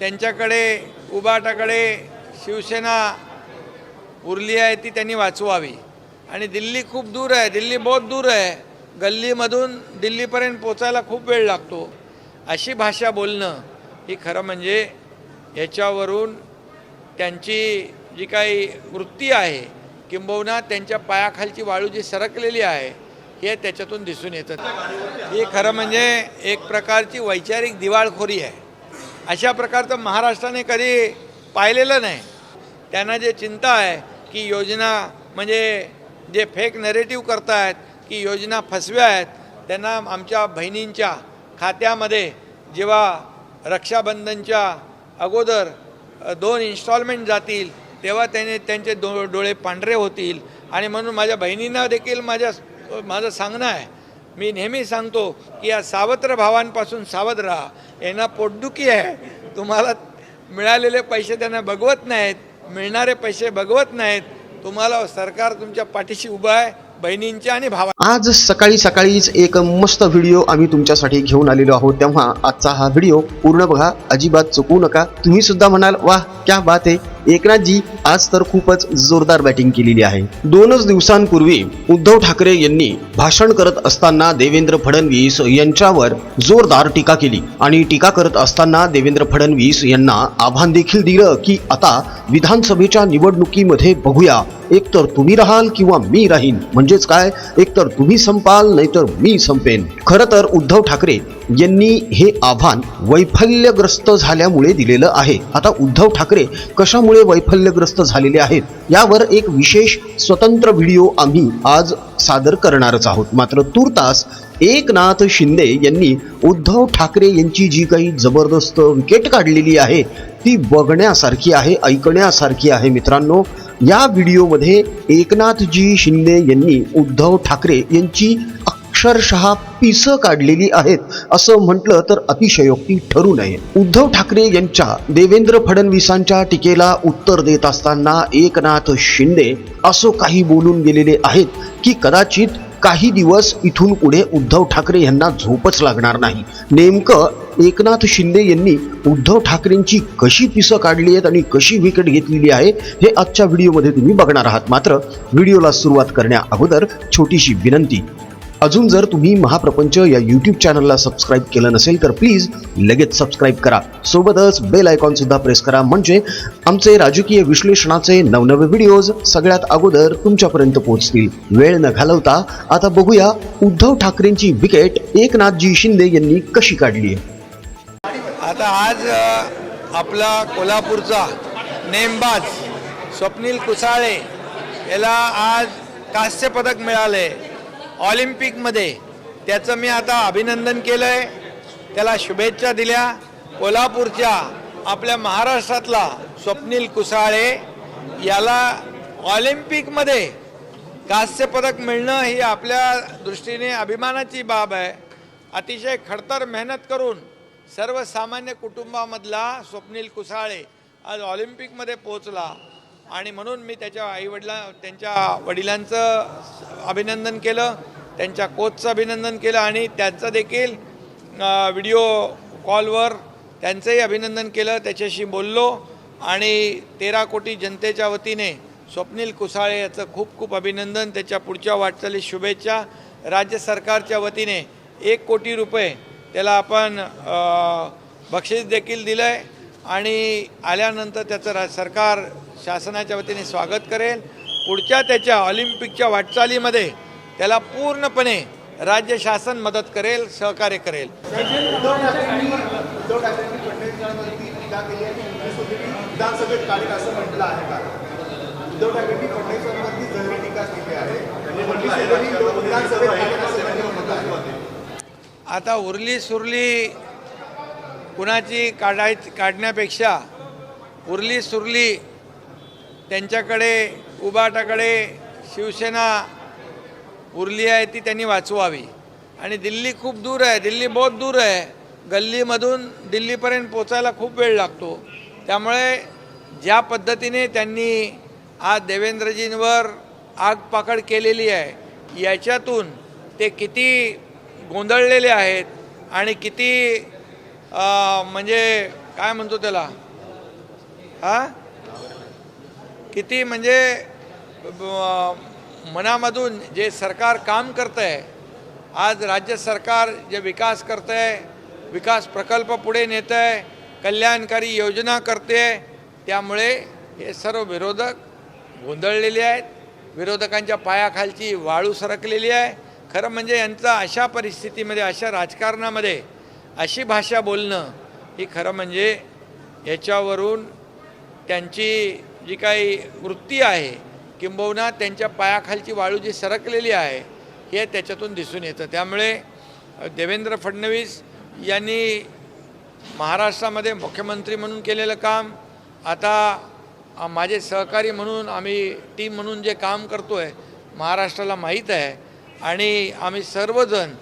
त्यांच्याकडे उबाटाकडे शिवसेना उरली आहे ती त्यांनी वाचवावी. आणि दिल्ली खूप दूर आहे दिल्ली बहुत दूर आहे. गल्लीमधून दिल्लीपर्यंत पोचायला खूप वेळ लागतो. अशी भाषा बोलणं ही खरं म्हणजे याच्यावरून त्यांची जी काही वृत्ती आहे किंबहुना त्यांच्या पायाखालची वाळू जी सरकलेली आहे हे त्याच्यातून दिसून येतं. ही खरं म्हणजे एक प्रकारची वैचारिक दिवाळखोरी आहे. अशा प्रकारचं महाराष्ट्राने कधी पाहिलेलं नाही. त्यांना जे चिंता आहे की योजना म्हणजे जे फेक नरेटिव्ह करतायत की योजना फसव्या आहेत त्यांना आमच्या बहिणींच्या खात्यामध्ये जेव्हा रक्षाबंधनच्या अगोदर दोन इन्स्टॉलमेंट जातील तेव्हा त्याने त्यांचे दो डोळे पांढरे होतील. आणि म्हणून माझ्या बहिणींना देखील माझ्या माझं सांगणं आहे. मी नेहमी सांगतो की या सावत्र भावांपासून सावध राहा. यांना पोटदुखी आहे. तुम्हाला मिळालेले पैसे त्यांना बघवत नाहीत मिळणारे पैसे बघवत नाहीत. तुम्हाला सरकार तुमच्या पाठीशी उभं आहे बहिणींच्या आणि भावा आज सकाळी सकाळीच एक मस्त व्हिडिओ आम्ही तुमच्यासाठी घेऊन आलेलो आहोत. तेव्हा आजचा हा व्हिडिओ पूर्ण बघा अजिबात चुकू नका. तुम्ही सुद्धा म्हणाल वाह क्या बात आहे. एकनाथजी आज तर खूपच जोरदार बॅटिंग केलेली आहे. दोनच दिवसांपूर्वी उद्धव ठाकरे यांनी भाषण करत असताना देवेंद्र फडणवीस यांच्यावर जोरदार टीका केली आणि टीका करत असताना देवेंद्र फडणवीस यांना आव्हान देखील दिलं की आता विधानसभेच्या निवडणुकीमध्ये बघूया एकतर तुम्ही राहाल किंवा मी राहीन. म्हणजेच काय? एकतर तुम्ही संपाल नाहीतर मी संपेन. खरं तर उद्धव ठाकरे यांनी हे आव्हान वैफल्यग्रस्त झाल्यामुळे दिलेलं आहे. आता उद्धव ठाकरे कशामुळे वैफल्यग्रस्त झालेले आहेत? यावर एक विशेष स्वतंत्र व्हिडिओ आम्ही आज सादर करणारच आहोत. मात्र तुर्तास एकनाथ शिंदे यांनी उद्धव ठाकरे यांची जी काही जबरदस्त विकेट काढलेली आहे ती बघण्यासारखी आहे ऐकण्यासारखी आहे मित्रांनो. या व्हिडिओमध्ये एकनाथजी शिंदे यांनी उद्धव ठाकरे यांची अक्षरशः पिसं काढलेली आहेत असं म्हटलं तर अतिशयोक्ती ठरू नये. उद्धव ठाकरे यांच्या देवेंद्र फडणवीसांच्या टीकेला उत्तर देत असताना एकनाथ शिंदे असं काही बोलून गेलेले आहेत की कदाचित काही दिवस इथून पुढे उद्धव ठाकरे यांना झोपच लागणार नाही. नेमकं एकनाथ शिंदे यांनी उद्धव ठाकरेंची कशी पिसं काढली आहेत आणि कशी विकेट घेतलेली आहे हे आजच्या व्हिडिओमध्ये तुम्ही बघणार आहात. मात्र व्हिडिओला सुरुवात करण्या अगोदर छोटीशी विनंती. अजून जर तुम्ही महाप्रपंच या यूट्यूब चॅनलला सबस्क्राईब केलं नसेल तर प्लीज लगेच सबस्क्राईब करा. सोबतच बेल आयकॉन सुद्धा प्रेस करा. म्हणजे आमचे राजकीय विश्लेषणाचे नवनवे व्हिडिओज सगळ्यात अगोदर तुमच्यापर्यंत पोहोचतील. वेळ न घालवता आता बघूया उद्धव ठाकरेंची विकेट एकनाथजी शिंदे यांनी कशी काढली आहे? आता आज आपला कोल्हापूरचा नेमबाज स्वप्नील कुसाळे याला आज कांस्य पदक मिळाले ऑलिम्पिकमध्ये. त्याचं मी आता अभिनंदन केलं आहे त्याला शुभेच्छा दिल्या. कोल्हापूरच्या आपल्या महाराष्ट्रातला स्वप्नील कुसाळे याला ऑलिम्पिकमध्ये कांस्य पदक मिळणं ही आपल्या दृष्टीने अभिमानाची बाब आहे. अतिशय खडतर मेहनत करून सर्वसामान्य कुटुंबामधला स्वप्नील कुसाळे आज ऑलिम्पिकमध्ये पोहोचला. आणि म्हणून मी त्याच्या आईवडिला त्यांच्या वडिलांचं अभिनंदन केलं त्यांच्या कोचचं अभिनंदन केलं आणि त्यांचं देखील व्हिडिओ कॉलवर त्यांचंही अभिनंदन केलं. त्याच्याशी बोललो आणि तेरा कोटी जनतेच्या वतीने स्वप्नील कुसाळे याचं खूप खूप अभिनंदन. त्याच्या पुढच्या वाटचालीस शुभेच्छा. राज्य सरकारच्या वतीने एक कोटी रुपये त्याला आपण बक्षीस देखील दिलं आहे आणि आल्यानंतर त्याचं रा सरकार शासनाच्या वतीने स्वागत करेल. पुढच्या त्याच्या ऑलिम्पिकच्या वाटचालीमध्ये त्याला पूर्णपणे राज्य शासन मदत करेल सहकार्य करेल. आता उरली सुरली कुणाची काढाय काढण्यापेक्षा उरली सुरली त्यांच्याकडे उबाटाकडे शिवसेना उरली आहे ती त्यांनी वाचवावी. आणि दिल्ली खूप दूर आहे दिल्ली बहुत दूर आहे. गल्लीमधून दिल्लीपर्यंत पोचायला खूप वेळ लागतो. त्यामुळे ज्या पद्धतीने त्यांनी आज देवेंद्रजींवर आगपाकड केलेली आहे याच्यातून ते किती गोंधळलेले आहेत आणि किती म्हणजे काय म्हणतो त्याला? हा? किती म्हणजे ब- मनामधून जे सरकार काम करतं आहे आज राज्य सरकार जे विकास करतं आहे विकास प्रकल्प पुढे नेतं आहे कल्याणकारी योजना करते आहे त्यामुळे हे सर्व विरोधक गोंधळलेले आहेत. विरोधकांच्या पायाखालची वाळू सरकलेली आहे. खरं म्हणजे यांचं अशा परिस्थितीमध्ये अशा राजकारणामध्ये अशी भाषा बोलणं ही खरं म्हणजे याच्यावरून त्यांची जी काही वृत्ती आहे किंबहुना त्यांच्या पायाखालची वाळू जी सरकलेली आहे हे त्याच्यातून दिसून येतं. त्यामुळे देवेंद्र फडणवीस यांनी महाराष्ट्रामध्ये मुख्यमंत्री म्हणून केलेलं काम आता माझे सहकारी म्हणून आम्ही टीम म्हणून जे काम करतो आहे महाराष्ट्राला माहीत आहे. आणि आम्ही सर्वजण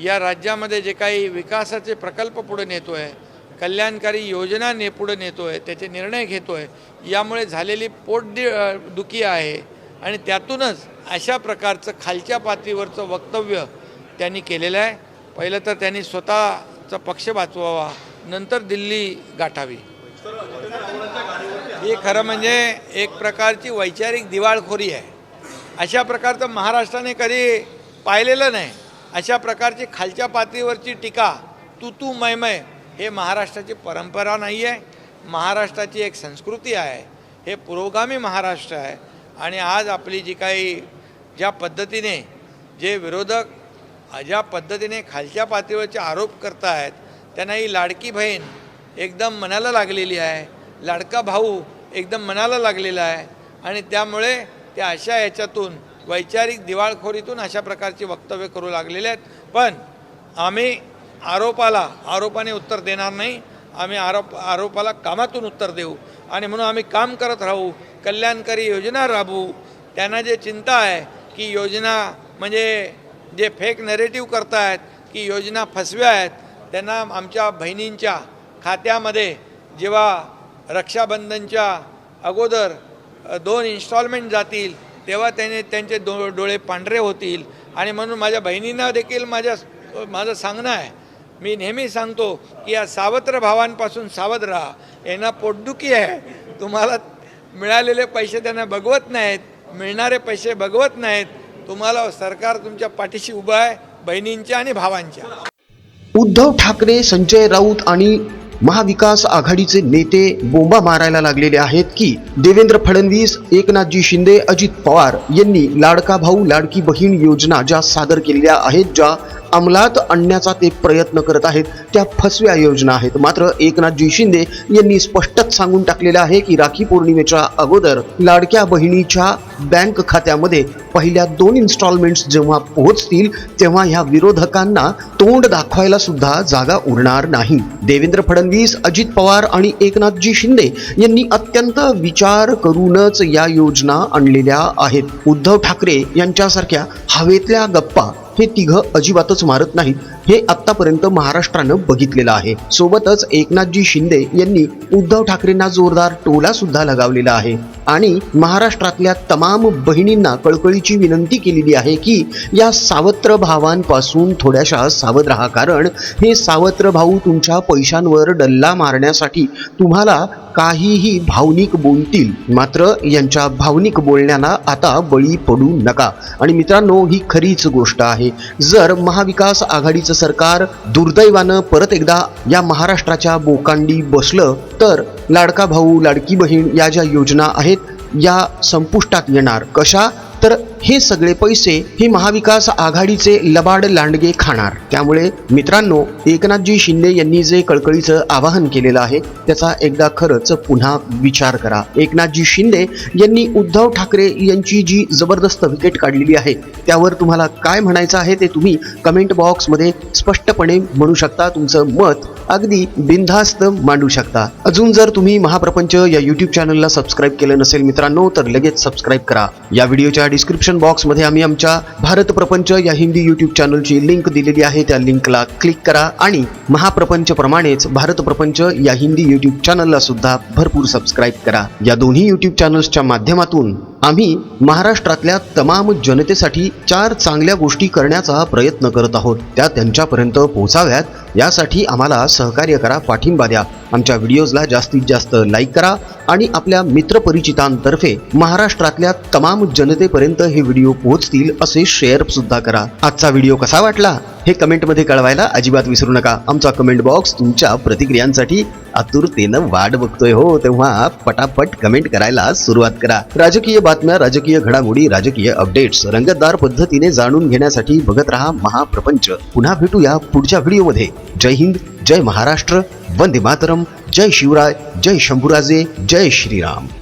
या राज्यामध्ये जे काही विकासाचे प्रकल्प पुढे नेतो आहे कल्याणकारी योजना ने पुढं नेतो आहे त्याचे निर्णय घेतो आहे यामुळे झालेली पोटदि दुखी आहे आणि त्यातूनच अशा प्रकारचं खालच्या पातळीवरचं वक्तव्य त्यांनी केलेलं आहे. पहिलं तर त्यांनी स्वतःचा पक्ष वाचवावा नंतर दिल्ली गाठावी. ही खरं म्हणजे एक प्रकारची वैचारिक दिवाळखोरी आहे. अशा प्रकारचं महाराष्ट्राने कधी पाहिलेलं नाही. अशा प्रकारची खालच्या पातळीवरची टीका तू तू मैमय हे महाराष्ट्राची परंपरा नाही आहे महाराष्ट्राची एक संस्कृती आहे हे पुरोगामी महाराष्ट्र आहे. आणि आज आपली जी काही ज्या पद्धतीने जे विरोधक ज्या पद्धतीने खालच्या पातळीवरचे आरोप करतायत त्यांना ही लाडकी बहीण एकदम मनाला लागलेली आहे लाडका भाऊ एकदम मनाला लागलेला आहे. आणि त्यामुळे त्या अशा याच्यातून वैचारिक दिवाळखोरीतून अशा प्रकारची वक्तव्य करू लागलेले आहेत. पण आम्ही आरोपाला आरोपाने उत्तर देणार नाही. आम्ही आरोप आरोपाला कामातून उत्तर देऊ. आणि म्हणून आम्ही काम करत राहू. कल्याणकारी योजना राबवू. त्यांना जे चिंता आहे की योजना म्हणजे जे फेक नरेटिव्ह करतायत की योजना फसव्या आहेत त्यांना आमच्या बहिणींच्या खात्यामध्ये जेव्हा रक्षाबंधनच्या अगोदर दोन इन्स्टॉलमेंट जातील तेव्हा त्याने त्यांचे दो डोळे पांढरे होतील. आणि म्हणून माझ्या बहिणींना देखील माझ्या माझं सांगणं आहे मी नेहमी सांगतो की या सावत्र भावांपासून सावध राहा. यांना पोटदुखी आहे. तुम्हाला मिळालेले पैसे त्यांना बघवत नाहीत. मिळणारे पैसे बघवत नाहीत. तुम्हाला सरकार तुमच्या पाठीशी उभं आहे बहिणींच्या आणि भावांच्या. उद्धव ठाकरे संजय राऊत आणि महाविकास आघाडीचे नेते बोंबा मारायला लागलेले आहेत की देवेंद्र फडणवीस एकनाथजी शिंदे अजित पवार यांनी लाडका भाऊ लाडकी बहीण योजना ज्या सादर केलेल्या आहेत ज्या अंमलात आणण्याचा ते प्रयत्न करत आहेत. त्या फसव्या योजना आहेत. मात्र एकनाथजी शिंदे यांनी स्पष्टच सांगून टाकलेलं आहे की राखी पौर्णिमेच्या अगोदर लाडक्या बहिणीच्या बँक खात्यामध्ये पहिल्या दोन इन्स्टॉलमेंट्स जेव्हा पोहोचतील तेव्हा ह्या विरोधकांना तोंड दाखवायला सुद्धा जागा उरणार नाही. देवेंद्र फडणवीस अजित पवार आणि एकनाथजी शिंदे यांनी अत्यंत विचार करूनच या योजना आणलेल्या आहेत. उद्धव ठाकरे यांच्यासारख्या हवेतल्या गप्पा हे तिघं अजिबातच मारत नाहीत. हे आत्तापर्यंत महाराष्ट्रानं बघितलेलं आहे. सोबतच एकनाथजी शिंदे यांनी उद्धव ठाकरेंना जोरदार टोला सुद्धा लगावलेला आहे. आणि महाराष्ट्रातल्या तमाम बहिणींना कळकळीची विनंती केलेली आहे की या सावत्र भावांपासून थोड्याशा सावध राहा. कारण हे सावत्र भाऊ तुमच्या पैशांवर डल्ला मारण्यासाठी तुम्हाला काहीही भावनिक बोलतील मात्र यांच्या भावनिक बोलण्याला आता बळी पडू नका. आणि मित्रांनो ही खरीच गोष्ट आहे. जर महाविकास आघाडीचं सरकार दुर्दैवानं परत एकदा या महाराष्ट्राच्या बोकांडी बसलं तर लाडका भाऊ लाडकी बहीण या ज्या योजना आहेत या संपुष्टात येणार. कशा? तर हे सगळे पैसे हे महाविकास आघाडीचे लबाड लांडगे खाणार. त्यामुळे मित्रांनो एकनाथजी शिंदे यांनी जे कळकळीचं आवाहन केलेलं आहे त्याचा एकदा खरंच पुन्हा विचार करा. एकनाथजी शिंदे यांनी उद्धव ठाकरे यांची जी जबरदस्त विकेट काढलेली आहे त्यावर तुम्हाला काय म्हणायचं आहे ते तुम्ही कमेंट बॉक्समध्ये स्पष्टपणे म्हणू शकता. तुमचं मत अगदी बिनधास्त मांडू शकता. अजून जर तुम्ही महाप्रपंच या युट्यूब चॅनलला सबस्क्राईब केलं नसेल मित्रांनो तर लगेच सबस्क्राईब करा. या व्हिडिओच्या डिस्क्रिप्शन बॉक्समध्ये आम्ही आमच्या भारत प्रपंच या हिंदी यूट्यूब चॅनलची लिंक दिलेली आहे. त्या लिंकला क्लिक करा आणि महाप्रपंच प्रमाणेच भारत प्रपंच या हिंदी यूट्यूब चॅनलला सुद्धा भरपूर सबस्क्राईब करा. या दोन्ही यूट्यूब चॅनल्सच्या माध्यमातून आम्ही महाराष्ट्रातल्या तमाम जनतेसाठी चार चांगल्या गोष्टी करण्याचा प्रयत्न करत आहोत. त्या त्यांच्यापर्यंत पोहोचाव्यात. यासाठी आम्हाला सहकार्य करा पाठिंबा द्या. आमच्या व्हिडिओजला जास्तीत जास्त लाईक करा आणि आपल्या मित्रपरिचितांतर्फे महाराष्ट्रातल्या तमाम जनतेपर्यंत हे व्हिडिओ पोहोचतील असे शेअर सुद्धा करा. आजचा व्हिडिओ कसा वाटला? हे कमेंटमध्ये कळवायला अजिबात विसरू नका. आमचा कमेंट बॉक्स तुमच्या प्रतिक्रियांसाठी आतुरतेनं वाट बघतोय हो तेव्हा पटापट कमेंट करायला सुरुवात करा. राजकीय बातम्या राजकीय घडामोडी राजकीय अपडेट्स रंगतदार पद्धतीने जाणून घेण्यासाठी बघत रहा महाप्रपंच. पुन्हा भेटूया पुढच्या व्हिडिओमध्ये. जय हिंद जय महाराष्ट्र वंदे मातरम जय शिवराय जय शंभूराजे जय श्रीराम.